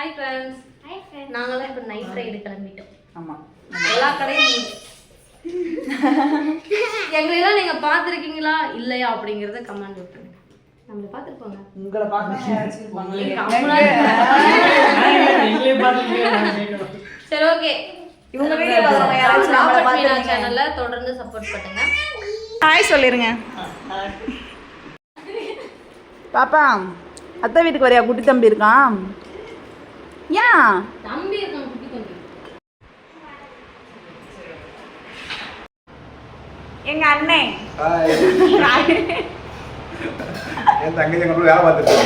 Hi friends hi friend நாங்களாம் இப்போ night ride கிளம்பிட்டோம். ஆமாம் எல்லா கடையும். எங்களையெல்லாம் நீங்க பார்த்துருக்கீங்களா? இல்லையா? அப்படிங்கறத கமெண்ட் விட்டுருங்க நம்மள பார்த்துருப்பாங்க உங்களை. சரி ஓகே இவங்க வீடியோ பார்க்குறவங்க யாராச்சும் நம்மளை சேனல்ல தொடர்ந்து சப்போர்ட் பண்ணுங்க. ஹாய் சொல்லிருங்க. பாப்பா அத்தை வீட்டுக்கு வரையா? குட்டி தம்பி இருக்கான். ஏன் தம்பி இருக்கான் குட்டி தம்பி. எங்க அண்ணே. ஹாய் என் தங்கச்சி எங்க வேலை பார்த்துட்டு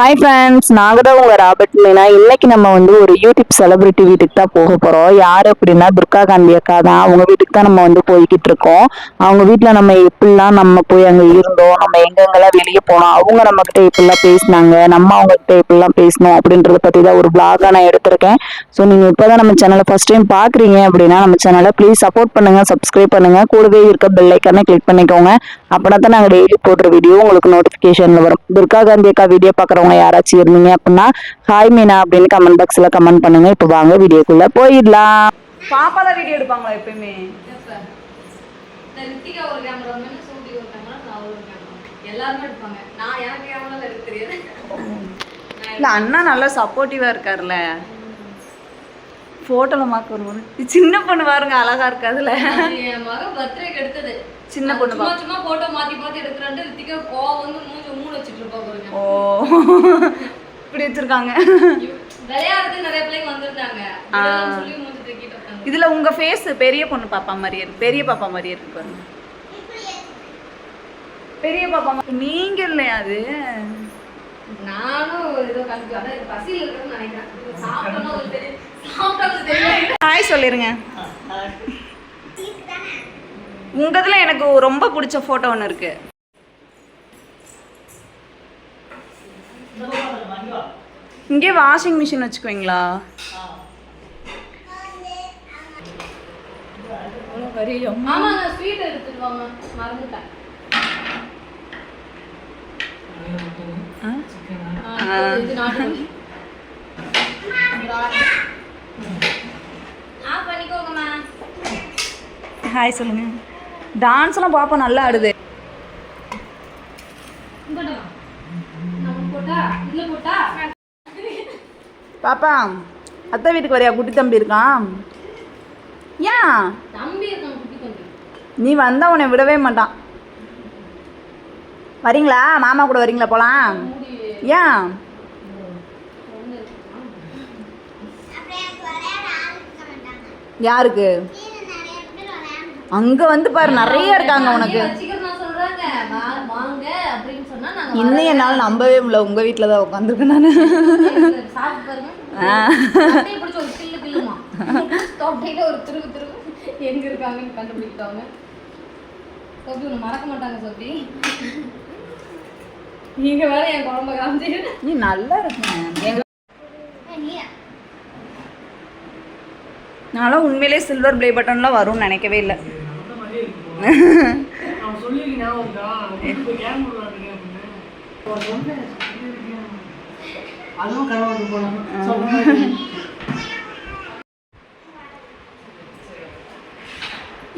ஹாய் ஃப்ரெண்ட்ஸ் நாங்கள் தான் உங்கள் ராபர்ட் மீனா இன்னைக்கு நம்ம வந்து ஒரு யூடியூப் செலிபிரிட்டி வீட்டுக்கு தான் போக போகிறோம் யார் அப்படின்னா துர்கா காந்தி அக்கா தான். அவங்க வீட்டுக்கு தான் நம்ம வந்து போய்கிட்டு இருக்கோம். அவங்க வீட்டில் நம்ம எப்படிலாம் நம்ம போய் அங்கே இருந்தோம் நம்ம எங்கெங்கெல்லாம் வெளியே போனோம் அவங்க நம்மக்கிட்ட எப்படிலாம் பேசினாங்க நம்ம அவங்ககிட்ட எப்படிலாம் பேசணும் அப்படின்றத பற்றி தான் ஒரு பிளாகாக நான் எடுத்திருக்கேன். ஸோ நீங்கள் இப்போ தான் நம்ம சேனலை ஃபஸ்ட் டைம் பார்க்குறீங்க அப்படின்னா நம்ம சேனலை ப்ளீஸ் சப்போர்ட் பண்ணுங்கள் சப்ஸ்கிரைப் பண்ணுங்கள் கூடவே இருக்க பெல்லைக்கான கிளிக் பண்ணிக்கோங்க. அப்படின்னா தான் நாங்கள் டெய்லி போடுற வீடியோ உங்களுக்கு நோட்டிஃபிகேஷனில் வரும். துர்கா காந்தி அக்கா வீடியோ பார்க்குறவங்க யாராச்சும் இருந்தீங்க அப்படின்னா ஹாய் மீனா அப்படின்னு கமெண்ட் பாக்ஸில் கமெண்ட் பண்ணுங்க. இப்போ வாங்க வீடியோக்குள்ளே போயிடலாம். பாப்பா தான் வீடியோ எடுப்பாங்களா எப்பயுமே? இந்த ரித்திகா ஒரு கேமராமேன் சூட்டி ஒரு கேமரா நான் ஒரு கேமரா எல்லாருமே எடுப்பாங்க. நான் எனக்கு கேமரா எடுக்க தெரியாது. இல்லை அண்ணா நல்லா சப்போர்ட்டிவாக இருக்கார்ல ஃபோட்டோவில் மார்க் இது சின்ன பொண்ணு பாருங்க அழகா இருக்காதுல. அது என் மகன் பர்த்டேக்கு எடுத்தது. சின்ன பொண்ணு சும்மா சும்மா போட்டோ மாத்தி மாத்தி எடுக்கிறான்ட்டு ரித்திகா கோவம் வந்து மூஞ்சி மூணு வச்சுட்டு இருப்பா பாருங்க. ஓ. இப்படி வச்சிருக்காங்க. விளையாடுறது நிறைய பிள்ளைங்க வந்திருந்தாங்க. இதெல்லாம் சொல்லி மூஞ்சி தூக்கிட்டு உட்காந்து இதுல உங்க ஃபேஸ் பெரிய பொண்ணு பாப்பா மாதிரியே இருக்கு. பெரிய பாப்பா மாதிரியே இருக்கு பாருங்க. பெரிய பாப்பா மாதிரி நீங்க இல்லையா அது? நானும் ஏதோ இது பசியில் இருக்குன்னு நினைக்கிறேன். இது ஹாய் சொல்லிருங்க. உங்கதுல எனக்கு ரொம்ப பிடிச்ச போட்டோ ஒன்று இருக்கு. இங்கே வாஷிங் மிஷின் வச்சுக்குவீங்களா? மறந்துட்டேன். ஹாய் சொல்லுங்க. டான்ஸ்லாம் பாப்பா நல்லா ஆடுது. பாப்பா அத்தை வீட்டுக்கு வரையா? குட்டி தம்பி இருக்கான் ஏன் நீ வந்தா உன்னை விடவே மாட்டான். வரீங்களா? மாமா கூட வரீங்களா? போலாம். ஏன் ஒண்ணு இருக்குமா? அப்புறம் எனக்கு விளையாட ஆள் இருக்க மாட்டாங்க யாருக்கு? அங்க வந்து பாரு நிறைய இருக்காங்க உனக்கு. இன்னும் என்னால் நம்பவே முடியல. உங்க வீட்டில் தான் உட்காந்துருக்கேன் நான். எங்க இருக்காங்கன்னு கண்டுபிடிக்கிட்டாங்க சோபி ஒன்று மறக்க மாட்டாங்க சோபி நீங்க வேற என் குழம்பு காமிச்சு. நீ நல்லா இருக்கேன் எங்க நீயா நான்லாம் உண்மையிலே சில்வர் ப்ளே பட்டன்லாம் வரும்னு நினைக்கவே இல்லை.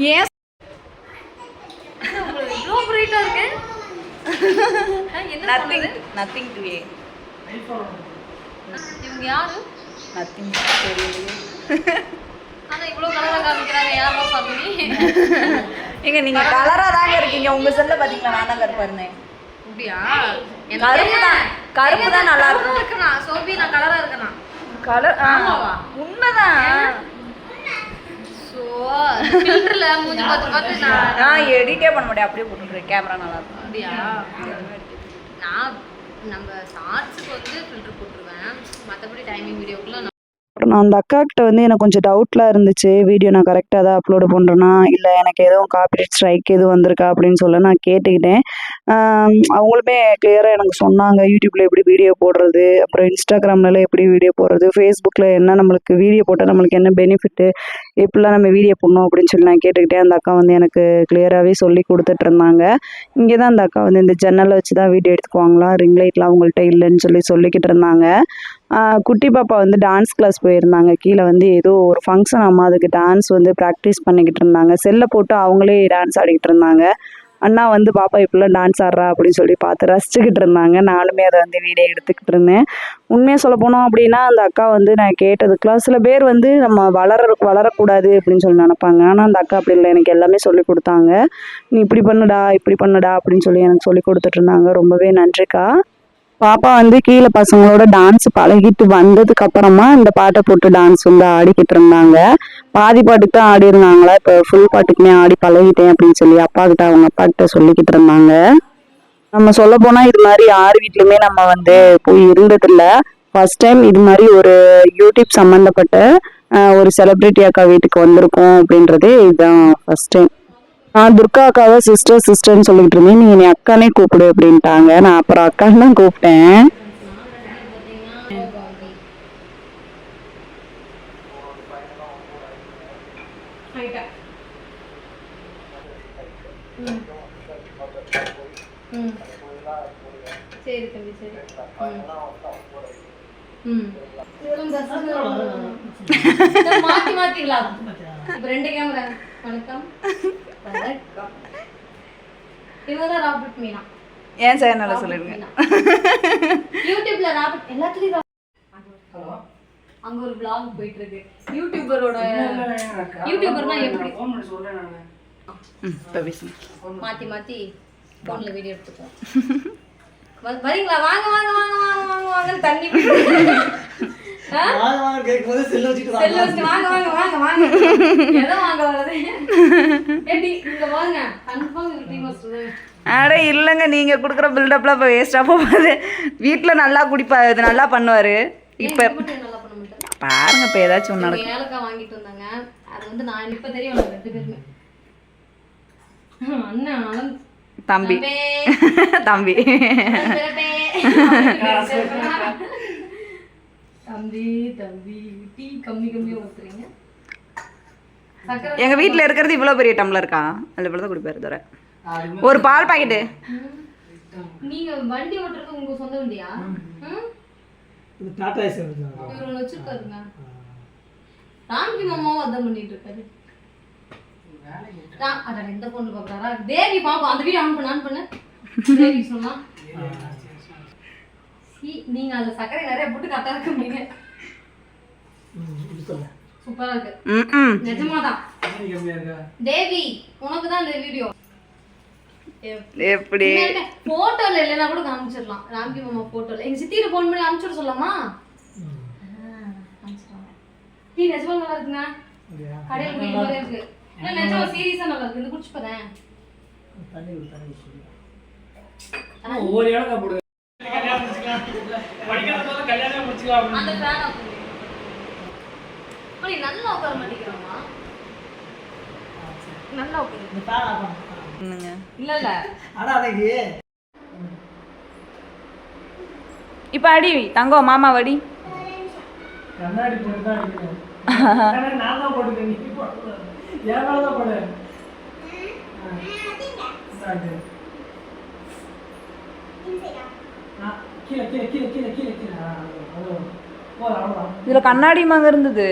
ஏன்? நத்திங்? நத்திங் டு ஏ இவங்க யாரு? நத்திங் தெரியலையே ஆனா இவ்வளவு கலரா காமிக்கிறாங்க யாரோ சாமி? ஏங்க நீங்க கலரா தாங்க இருக்கீங்க. உங்க செல்ல பாத்தீங்களா? நான் தான் கருப்பா இருந்தேன். அப்படியா? கருப்பு தான் கருப்பு தான் நல்லா இருக்கும். இருக்கனா? சோபி நான் கலரா இருக்கனா? கலர் ஆமாவா? உண்மைதான். சோ ஃபில்டர்ல மூஞ்சி பார்த்து பார்த்து நான் நான் எடிட்டே பண்ண முடியும் அப்படியே போட்டுருக்கேன் கேமரா நல்லா இருக்கும். அப்படியா? நான் நம்ம ஷார்ட்ஸுக்கு வந்து ஃபில்டர் போட்டுருவேன். மற்றபடி டைமிங் வீடியோக்குலாம் அப்புறம் நான் அந்த அக்காக்கிட்ட வந்து எனக்கு கொஞ்சம் டவுட்லாம் இருந்துச்சு. வீடியோ நான் கரெக்டாக தான் அப்லோடு பண்ணுறேன்னா இல்லை எனக்கு எதுவும் காப்பிரைட் ஸ்ட்ரைக் எதுவும் வந்திருக்கா? அப்படின்னு சொல்ல நான் கேட்டுக்கிட்டேன். அவங்களுமே கிளியராக எனக்கு சொன்னாங்க. யூடியூப்பில் எப்படி வீடியோ போடுறது? அப்புறம் இன்ஸ்டாகிராம்ல எப்படி வீடியோ போடுறது? ஃபேஸ்புக்கில் என்ன நம்மளுக்கு வீடியோ போட்டால் நம்மளுக்கு என்ன பெனிஃபிட்டு எப்படிலாம் நம்ம வீடியோ போடணும் அப்படின்னு சொல்லி நான் கேட்டுக்கிட்டேன். அந்த அக்கா வந்து எனக்கு கிளியராகவே சொல்லி கொடுத்துட்டு இருந்தாங்க. இங்கே தான் அந்த அக்கா வந்து இந்த ஜன்னலை வச்சு தான் வீடியோ எடுத்துக்குவாங்களா? ரிங் லைட்லாம் அவங்கள்ட்ட இல்லைன்னு சொல்லி சொல்லிக்கிட்டு இருந்தாங்க. குட்டி பாப்பா வந்து டான்ஸ் கிளாஸ் போயிருந்தாங்க. கீழே வந்து ஏதோ ஒரு ஃபங்க்ஷன் அம்மா அதுக்கு டான்ஸ் வந்து ப்ராக்டிஸ் பண்ணிக்கிட்டு இருந்தாங்க. செல்லை போட்டு அவங்களே டான்ஸ் ஆடிக்கிட்டு இருந்தாங்க. அண்ணா வந்து பாப்பா இப்படிலாம் டான்ஸ் ஆடுறா அப்படின்னு சொல்லி பார்த்து ரசிச்சுக்கிட்டு இருந்தாங்க. நானுமே அதை வந்து வீடியோ எடுத்துக்கிட்டு இருந்தேன். உண்மையாக சொல்ல போனோம் அப்படின்னா அந்த அக்கா வந்து நான் கேட்டதுக்கெலாம் சில பேர் வந்து நம்ம வளர வளரக்கூடாது அப்படின்னு சொல்லி நினப்பாங்க. ஆனால் அந்த அக்கா அப்படி இல்லை. எனக்கு எல்லாமே சொல்லி கொடுத்தாங்க. நீ இப்படி பண்ணுடா இப்படி பண்ணுடா அப்படின்னு சொல்லி எனக்கு சொல்லி கொடுத்துட்டு இருந்தாங்க. ரொம்பவே நன்றிக்கா. பாப்பா வந்து கீழே பசங்களோட டான்ஸ் பழகிட்டு வந்ததுக்கு அப்புறமா இந்த பாட்டை போட்டு டான்ஸ் வந்து ஆடிக்கிட்டு இருந்தாங்க. பாதி பாட்டுக்கு தான் ஆடி இருந்தாங்களா? இப்போ ஃபுல் பாட்டுக்குமே ஆடி பழகிட்டேன் அப்படின்னு சொல்லி அப்பா கிட்ட அவங்க அப்பா கிட்ட சொல்லிக்கிட்டு இருந்தாங்க. நம்ம சொல்ல போனா இது மாதிரி யார் வீட்லயுமே நம்ம வந்து போய் இருந்ததில்ல. ஃபர்ஸ்ட் டைம் இது மாதிரி ஒரு யூடியூப் சம்மந்தப்பட்ட ஒரு செலிப்ரிட்டி அக்கா வீட்டுக்கு வந்திருக்கோம் அப்படின்றது இதுதான் ஃபர்ஸ்ட் டைம் நான் துர்கா அக்காவை சிஸ்டர் சிஸ்டர்னு சொல்லிட்டு இருந்தேன். நீ என்னை அக்கானே கூப்பிடு அப்படின்ட்டாங்க. நான் அப்புறம் அக்கான்னு தான் கூப்பிட்டேன். ஹைட்டா ம். ம் சரி தம்பி சரி. ம். ம் இவளும் பசங்க இதை மாத்தி மாத்திங்களா இப்ப ரெண்டு கேமரா வணக்கம். வணக்கம். இவங்க ராபர்ட் மீனா. ஏன் சார் நல்லா சொல்லிடுங்க. யூடியூப்ல ராபர்ட் எல்லாத்துலயும். ஹலோ. அங்க ஒரு vlog போயிட்டு இருக்கு யூடியூபரோட யூடியூபர்னா எப்படி? ஃபோன் பண்ணி சொல்றேன் நான். ம் இப்போ பேசுங்க. மாத்தி மாத்தி போன்ல வீடியோ எடுத்துப்போம் வரீங்களா? வாங்க வாங்க வாங்க வாங்க வாங்க வாங்கன்னு தண்ணி? வாங்க வாங்க கேட்கும்போது செல்ல வச்சுட்டு வச்சுட்டு வாங்க வாங்க வாங்க வாங்க. எதை வாங்க வர்றது? எப்படி இங்க வாங்க. கன்ஃபார்ம் இது டீ மாஸ்டர் தான். அட இல்லைங்க. நீங்கள் கொடுக்குற பில்டப்லாம் இப்போ வேஸ்ட்டாக போகாது. வீட்டில் நல்லா குடிப்பா இது நல்லா பண்ணுவார். இப்போ பாருங்க இப்போ ஏதாச்சும் ஒன்று நடக்கும் ஏலக்காய் வாங்கிட்டு வந்தாங்க. அது வந்து நான் இப்ப தெரியும் எனக்கு ரெண்டு பேருமே அண்ணன் தம்பி. தம்பி. தம்பி தம்பி டீ கம்மி எங்கள் வீட்டில் இருக்கிறது இவ்வளோ பெரிய டம்ளருக்கா அதில் இவ்வளோ தான் குடிப்பார் தவிர. ஒரு பால் பாக்கெட்டு. நீங்க வண்டி ஓட்டுறது உங்க சொந்த வண்டியா? இது டாடா ஏசி இவர் வச்சிருக்காருங்க ராம்கி மாமாவும் அதான் பண்ணிட்டு இருக்காரு அடடா, இந்த பொண்ணு பாக்குறாரா? தேவி பாப்போம் அந்த வீடியோ ஆன் பண்ணு ஆன் பண்ணு தேவி சொன்னா நீங்க அதுல சர்க்கரை நிறைய போட்டு கரெக்டா இருக்கீங்க சூப்பரா இருக்கு. ம் ம். நிஜமாதான். தண்ணி கம்மியா இருக்கா? தேவி உனக்கு தான் இந்த வீடியோ எப்படி? போட்டோல இல்லைன்னா கூட காமிச்சிடலாம். ராம்கி மாமா போட்டோல எங்க சித்தியில போன் பண்ணி அனுப்பிச்சுட சொல்லலாமா? ம். அனுப்பிச்சிடுவாங்க. டீ நிஜமா நல்லா அப்படியா? கடையில் இருக்கு. இல்ல நிஜமா சீரியஸா நல்லா இருக்கு. இது குடிச்சு பாரு தண்ணி விடு தண்ணி சொல்லு ஒவ்வொரு இடம் போடு கல்யாணம் முடிச்சுக்கலாம் படிக்கிறது போது கல்யாணம் முடிச்சுக்கலாம் அந்த ஃபேன் ஆஃப் பண்ணி அப்படி நல்லா உட்கார மாட்டேங்கிறாமா? நல்லா உட்காரு. இந்த ஃபேன் ஆஃப் பண்ணு என்னங்க? இல்ல இல்ல ஆனா அன்னைக்கு இப்போ அடி தங்கம் மாமா வடி. கண்ணாடி போட்டு தான் அடிக்கணும் கண்ணாடி நான் தான் போட்டுக்கேன் நீ போடக்கூடாது என் மேல தான் போடு. இதில் கண்ணாடி மாங்க இருந்தது?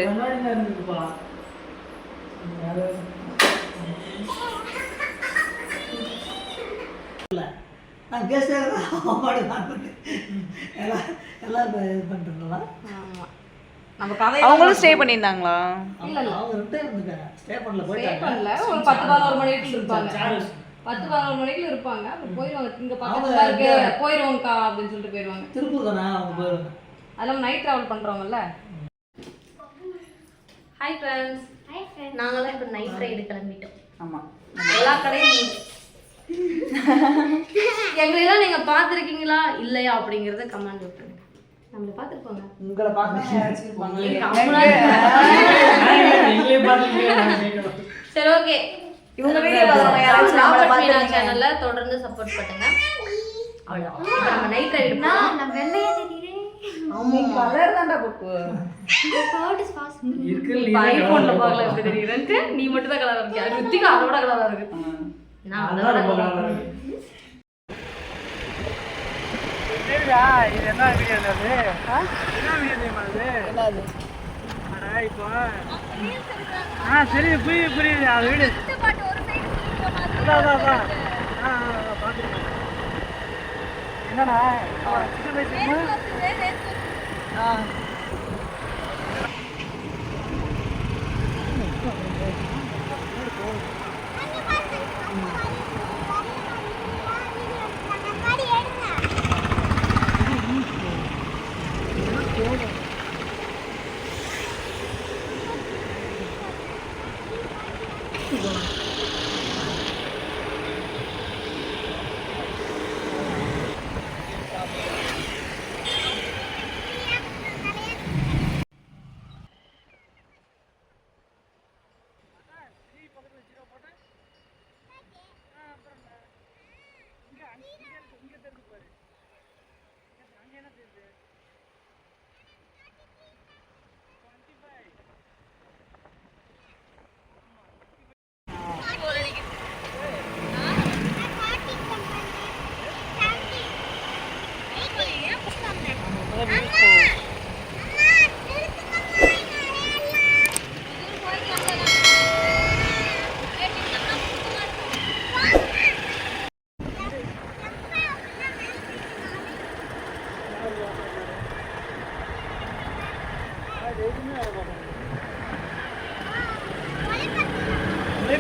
நான் பேசுகிறேன் பாடு நான் பண்ணேன் எல்லாம் எல்லாம் இப்போ இது பண்ணுறீங்களா ஆமா. நம்ம கதை அவங்களும் ஸ்டே பண்ணியிருந்தாங்களா? அவங்க அவங்க ரெண்டு இருந்துக்காங்க ஸ்டே பண்ணல ஸ்டே போயிட்டாங்க. பண்ணல. ஒரு பத்து பதினோரு மணிக்கு இருப்பாங்க. பத்து பதினோரு மணிக்கு இருப்பாங்க. அப்புறம் போயிடுவாங்க இங்க பக்கத்துல இருக்கு. போயிடுவோம்க்கா அப்படின்னு சொல்லிட்டு போயிடுவாங்க திருப்பூர் தானே அவங்க போயிடுவாங்க அதெல்லாம் நைட் டிராவல் பண்றவங்கல்ல? ஹாய் ஃப்ரெண்ட்ஸ் நாங்களாம் இப்போ நைட் ரைடு கிளம்பிட்டோம். ஆமாம் எல்லா கடையும் மூடி. எங்களையெல்லாம் நீங்க பார்த்துருக்கீங்களா? இல்லையா? அப்படிங்கறத கமெண்ட் விட்டுருங்க நம்மள பார்த்துருப்பாங்க. உங்களை நீங்களே கேட்கணும் சரி ஓகே இவங்க சேனல்ல தொடர்ந்து சப்போர்ட் பண்ணுங்க. நம்ம நைட் ரைடு போறோம். நான் வெள்ளையா தெரியுறேன். கலர் தான்டா புக்கு. God is possible. இருக்கிற இப்போ ஐபோன்ல பார்க்கல எப்படி தெரியுதுன்ட்டு நீ மட்டும் தான் கலரா இருக்கியா ருத்திகா அதோட கலரா இருக்கு. நான் அதோட ரொம்ப. இருக்கு. இது என்ன வீடியோ அது? என்ன வீடியோ அது? அட இப்போ. ஆ சரி புரியுது புரியுது. அது வீடு அதான் அதான் அதான்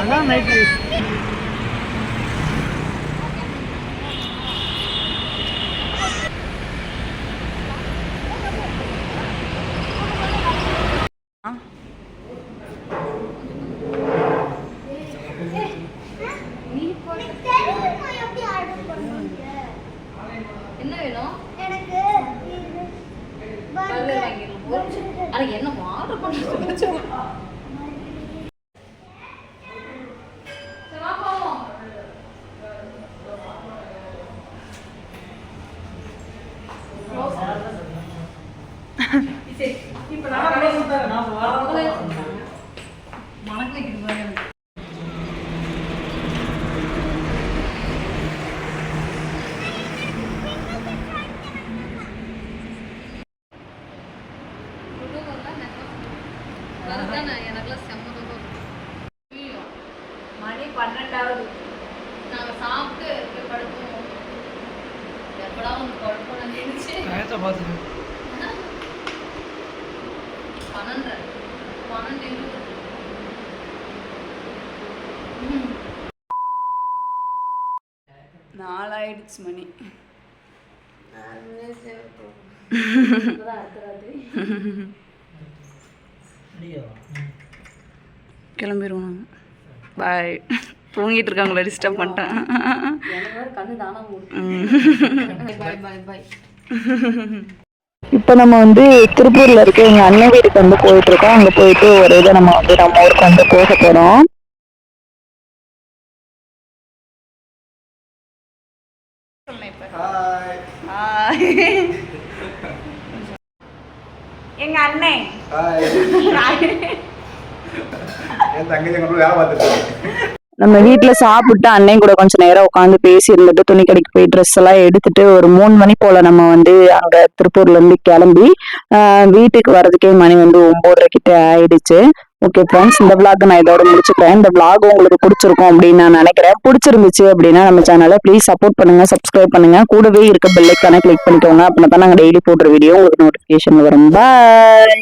அதான் நைட் ரைஸ் எனக்கு தெரியுமா எப்படி ஆர்டர் பண்ணுவாங்க என்ன வேணும் எனக்கு இது பர்கர் burger. வாங்கிடலாம் ஒரு நிமிஷம். அட என்ன ஆர்டர் பண்ணுறது சரி வா போவோம் சரி இப்போ நான் அவங்களே சொல்றாங்க. மணக்க வைக்கிறது பாரு எனக்கு. வருதானே எனக்குலாம் செம்ம தூக்கம் வருது. ஐயோ, மணி பன்னெண்டாவது. நாங்க சாப்பிட்டு படுப்போம். எப்படா வந்து படுப்போம் நினைச்சு. பார்த்துட்டு பன்னெண்டு. பன்னெண்டு இருபது. நாலாயிடுச்சு மணி. கிளம்பிடுவோம் பாய் தூங்கிட்டு இருக்காங்களா டிஸ்டர்ப் பண்ணிட்டேன். இப்போ நம்ம வந்து திருப்பூர்ல இருக்க எங்க அண்ணன் வீட்டுக்கு வந்து போயிட்டு இருக்கோம் அங்க போயிட்டு ஒரு இதை நம்ம வந்து நம்ம ஊருக்கு வந்து போக போறோம். ஹாய் எங்க அண்ணன் ஹாய் என் தங்கச்சி கூட வேலை பார்த்துட்டு இருக்கேன் நம்ம வீட்டுல சாப்பிட்டு அன்னையும் கூட கொஞ்ச நேரம் உட்காந்து பேசி இருந்துட்டு துணி கடைக்கு போய் ட்ரெஸ் எல்லாம் எடுத்துட்டு ஒரு மூணு மணி போல நம்ம வந்து அங்க திருப்பூர்ல இருந்து கிளம்பி வீட்டுக்கு வர்றதுக்கே மணி வந்து ஒன்பதரை கிட்ட ஆயிடுச்சு. ஓகே ஃப்ரெண்ட்ஸ் இந்த விளாக் நான் இதோட முடிச்சுக்கிறேன். இந்த விளாக் உங்களுக்கு பிடிச்சிருக்கும் அப்படின்னு நான் நினைக்கிறேன். பிடிச்சிருந்துச்சு அப்படின்னா நம்ம சேனலை ப்ளீஸ் சப்போர்ட் பண்ணுங்க சப்ஸ்கிரைப் பண்ணுங்க. கூடவே இருக்க பெல்லைக்கான கிளிக் பண்ணிக்கோங்க. அப்படின்னா தான் நாங்கள் டெய்லி போடுற வீடியோ உங்களுக்கு நோட்டிஃபிகேஷன் வரும். பாய்